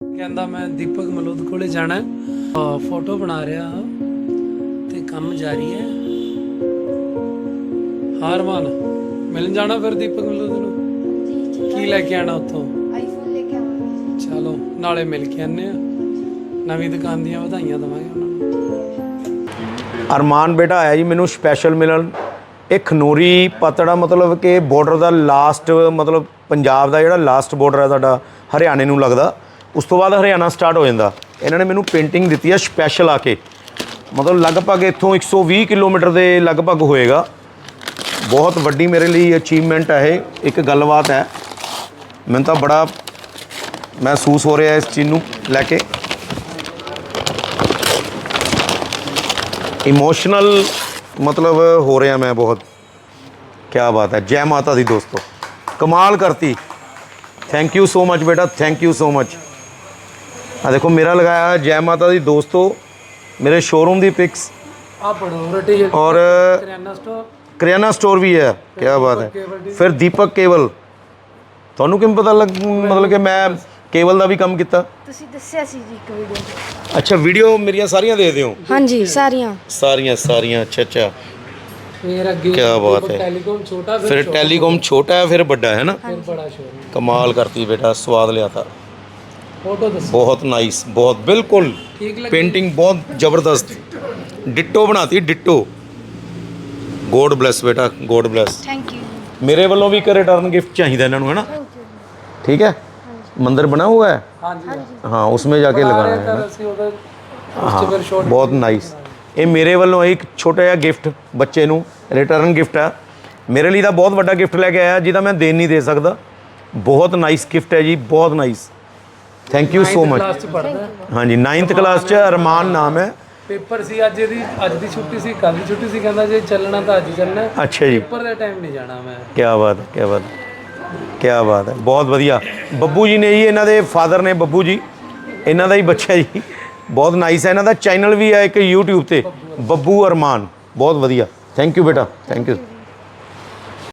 ਕਹਿੰਦਾ ਮੈਂ ਦੀਪਕ ਮਲੂਦ ਕੋਲੇ ਜਾਣਾ ਫੋਟੋ ਬਣਾ ਰਿਹਾ ਤੇ ਕੰਮ ਜਾਰੀ ਹੈ। ਹਾਰਮਾਨ ਮਿਲਣ ਜਾਣਾ ਫਿਰ ਦੀਪਕ ਮਲੂਦ ਨੂੰ? ਕੀ ਲੈ ਕੇ ਆਣਾ ਉੱਥੋਂ? ਆਈਫੋਨ ਲੈ ਕੇ ਆਵਾਂਗੇ। ਚਲੋ ਨਾਲੇ ਮਿਲ ਕੇ ਆਨੇ ਆ ਨਵੀਂ ਦੁਕਾਨ ਦੀਆਂ ਵਧਾਈਆਂ ਦਵਾਂਗੇ ਉਹਨਾਂ ਨੂੰ। ਅਰਮਾਨ ਬੇਟਾ ਆਇਆ ਜੀ ਮੈਨੂੰ ਸਪੈਸ਼ਲ ਮਿਲਣ। ਇਹ ਖਨੋਰੀ ਪਤੜਾ ਮਤਲਬ ਕਿ ਬਾਰਡਰ ਦਾ ਲਾਸਟ ਮਤਲਬ ਪੰਜਾਬ ਦਾ ਜਿਹੜਾ ਲਾਸਟ ਬਾਰਡਰ ਹੈ ਸਾਡਾ ਹਰਿਆਣੇ ਨੂੰ ਲੱਗਦਾ। ਉਸ ਤੋਂ ਬਾਅਦ ਹਰਿਆਣਾ ਸਟਾਰਟ ਹੋ ਜਾਂਦਾ। ਇਹਨਾਂ ਨੇ ਮੈਨੂੰ ਪੇਂਟਿੰਗ ਦਿੱਤੀ ਹੈ ਸਪੈਸ਼ਲ ਆ ਕੇ। ਮਤਲਬ ਲਗਭਗ ਇੱਥੋਂ 120 ਕਿਲੋਮੀਟਰ ਦੇ ਲਗਭਗ ਹੋਏਗਾ। ਬਹੁਤ ਵੱਡੀ ਮੇਰੇ ਲਈ ਅਚੀਵਮੈਂਟ ਹੈ ਇਹ। ਇੱਕ ਗੱਲਬਾਤ ਹੈ। ਮੈਨੂੰ ਤਾਂ ਬੜਾ ਮਹਿਸੂਸ ਹੋ ਰਿਹਾ ਇਸ ਚੀਜ਼ ਨੂੰ ਲੈ ਕੇ। ਇਮੋਸ਼ਨਲ ਮਤਲਬ ਹੋ ਰਿਹਾ ਮੈਂ ਬਹੁਤ। ਕੀ ਬਾਤ ਹੈ। ਜੈ ਮਾਤਾ ਦੀ ਦੋਸਤੋ। ਕਮਾਲ ਕਰਤੀ। ਥੈਂਕ ਯੂ ਸੋ ਮਚ ਬੇਟਾ। ਥੈਂਕ ਯੂ ਸੋ ਮਚ ਆ ਦੇਖੋ ਮੇਰਾ ਲਗਾਇਆ ਹੈ ਜੈ ਮਾਤਾ ਦੀ ਦੋਸਤੋ ਮੇਰੇ ਸ਼ੋਰੂਮ ਦੀ ਪਿਕਸ ਆ ਪੜੋ ਰਟੀ ਔਰ ਕਰਿਆਨਾ ਸਟੋਰ ਕਰਿਆਨਾ ਸਟੋਰ ਵੀ ਹੈ ਕੀ ਬਾਤ ਹੈ। ਫਿਰ ਦੀਪਕ ਕੇਵਲ ਤੁਹਾਨੂੰ ਕਿਵੇਂ ਪਤਾ ਲੱਗ ਮਤਲਬ ਕਿ ਮੈਂ ਕੇਵਲ ਦਾ ਵੀ ਕੰਮ ਕੀਤਾ? ਤੁਸੀਂ ਦੱਸਿਆ ਸੀ ਜੀ ਇੱਕ ਵੀਡੀਓ ਅੱਛਾ ਵੀਡੀਓ ਮੇਰੀਆਂ ਸਾਰੀਆਂ ਦੇ ਦਿਓ। ਹਾਂਜੀ ਸਾਰੀਆਂ। ਸਾਰੀਆਂ ਸਾਰੀਆਂ ਅੱਛਾ ਅੱਛਾ। ਫਿਰ ਅੱਗੇ ਕਿਆ ਬਾਤ ਹੈ। ਟੈਲੀਕਾਮ ਛੋਟਾ ਫਿਰ ਟੈਲੀਕਾਮ ਛੋਟਾ। ਹੈ ਫਿਰ ਵੱਡਾ ਹੈ ਨਾ? ਫਿਰ ਬੜਾ ਸ਼ੋਰੂਮ ਕਮਾਲ ਕਰਤੀ ਬੇਟਾ ਸਵਾਦ ਲਿਆਤਾ ਫੋਟੋ ਦੱਸੋ। ਬਹੁਤ ਨਾਈਸ ਬਹੁਤ ਬਿਲਕੁਲ ਪੇਂਟਿੰਗ ਬਹੁਤ ਜ਼ਬਰਦਸਤ। ਡਿੱਟੋ ਬਣਾਤੀ ਡਿੱਟੋ। ਗੋਡ ਬlesਸ ਬੇਟਾ ਗੋਡ ਬlesਸ ਥੈਂਕ ਯੂ ਮੇਰੇ ਵੱਲੋਂ ਵੀ ਇੱਕ ਰਿਟਰਨ ਗਿਫਟ ਚਾਹੀਦਾ ਇਹਨਾਂ ਨੂੰ ਹੈ ਨਾ? ਠੀਕ ਹੈ? ਮੰਦਰ ਬਣਾ ਹੋਇਆ ਹੈ? ਹਾਂਜੀ ਹਾਂਜੀ। ਹਾਂ ਉਸਮੇ ਜਾ ਕੇ ਲਗਾਣਾ ਹੈ ਨਾ? ਬਹੁਤ ਨਾਈਸ ਇਹ ਮੇਰੇ ਵੱਲੋਂ ਇੱਕ ਛੋਟਾ ਜਿਹਾ ਗਿਫਟ ਬੱਚੇ ਨੂੰ ਰਿਟਰਨ ਗਿਫਟ ਆ। ਮੇਰੇ ਲਈ ਤਾਂ ਬਹੁਤ ਵੱਡਾ ਗਿਫਟ ਲੈ ਕੇ ਆਇਆ ਜਿਹਦਾ ਮੈਂ ਦੇਣ ਨਹੀਂ ਦੇ ਸਕਦਾ। ਬਹੁਤ ਨਾਈਸ ਗਿਫਟ ਹੈ ਜੀ ਬਹੁਤ nice thank you so much class ਚ ਪੜਦਾ ਹਾਂਜੀ 9th ਕਲਾਸ ਚ ਅਰਮਾਨ ਨਾਮ ਹੈ। ਪੇਪਰ ਸੀ ਅੱਜ ਇਹਦੀ ਅੱਜ ਦੀ ਛੁੱਟੀ ਸੀ ਕੱਲ ਦੀ ਛੁੱਟੀ ਸੀ ਕਹਿੰਦਾ ਜੇ ਚੱਲਣਾ ਤਾਂ ਅੱਜ ਚੱਲਣਾ। ਅੱਛਾ ਜੀ। ਪੇਪਰ ਦੇ ਟਾਈਮ ਨਹੀਂ ਜਾਣਾ ਮੈਂ। ਕੀ ਬਾਤ ਹੈ ਕੀ ਬਾਤ ਕੀ ਬਾਤ ਹੈ। ਬਹੁਤ ਵਧੀਆ। ਬੱਬੂ ਜੀ ਨੇ ਜੀ ਇਹਨਾਂ ਦੇ ਫਾਦਰ ਨੇ ਬੱਬੂ ਜੀ। ਇਹਨਾਂ ਦਾ ਹੀ ਬੱਚਾ ਜੀ। ਬਹੁਤ ਨਾਈਸ ਹੈ। ਇਹਨਾਂ ਦਾ ਚੈਨਲ ਵੀ ਹੈ ਇੱਕ YouTube ਤੇ। ਬੱਬੂ ਅਰਮਾਨ। ਬਹੁਤ ਵਧੀਆ। ਥੈਂਕ ਯੂ ਬੇਟਾ। Thank you